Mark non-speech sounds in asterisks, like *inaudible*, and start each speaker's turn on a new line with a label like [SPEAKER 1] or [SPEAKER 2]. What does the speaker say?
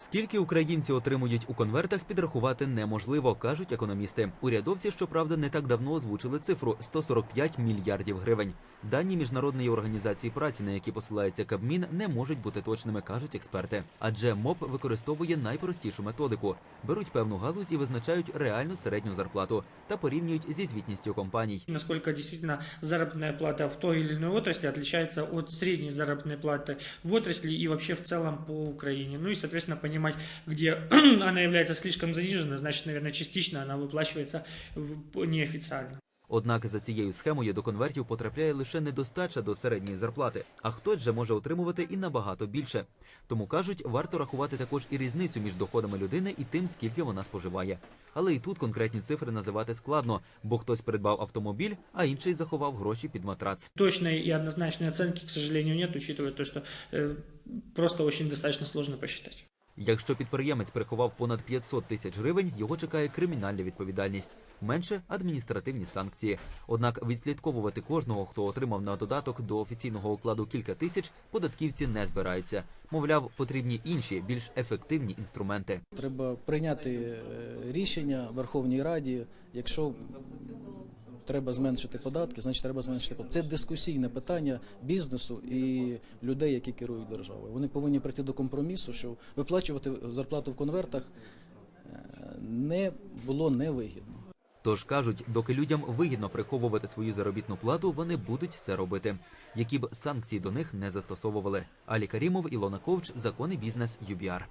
[SPEAKER 1] Скільки українці отримують у конвертах, підрахувати неможливо, кажуть економісти. Урядовці, щоправда, не так давно озвучили цифру 145 мільярдів гривень. Дані міжнародної організації праці, на які посилається Кабмін, не можуть бути точними, кажуть експерти. Адже МОП використовує найпростішу методику: беруть певну галузь і визначають реальну середню зарплату та порівнюють зі звітністю компаній.
[SPEAKER 2] насколько действительно заработная плата в той или иной отрасли отличается от средней заработной платы в отрасли и вообще в целом по Украине. Ну и, соответственно, понимать, где *clears throat* она является слишком занижена, значит, наверное, частично она выплачивается в- неофициально.
[SPEAKER 1] Однак за цією схемою до конвертів потрапляє лише недостача до середньої зарплати, а хтось же може отримувати і набагато більше. Тому кажуть, варто рахувати також і різницю між доходами людини і тим, скільки вона споживає. Але і тут конкретні цифри називати складно, бо хтось придбав автомобіль, а інший заховав гроші під матрац.
[SPEAKER 2] Точной и однозначной оценки, к сожалению, нет, учитывая то, что э, просто очень достаточно сложно посчитать.
[SPEAKER 1] Якщо підприємець приховав понад 500 тисяч гривень, його чекає кримінальна відповідальність, менше адміністративні санкції. Однак відслідковувати кожного, хто отримав на додаток до офіційного окладу кілька тисяч, податківці не збираються. Мовляв, потрібні інші, більш ефективні інструменти.
[SPEAKER 3] Треба прийняти е, рішення Верховній Раді. Якщо треба зменшити податки, значить треба зменшити податки. Це дискусійне питання бізнесу і людей, які керують державою. Вони повинні прийти до компромісу, що виплачувати зарплату в конвертах е, не було невигідно.
[SPEAKER 1] Тож кажуть, доки людям вигідно приховувати свою заробітну плату, вони будуть це робити, які б санкції до них не застосовували. Алі Карімов, Ілона Ковч, закони бізнес ЮБІАР.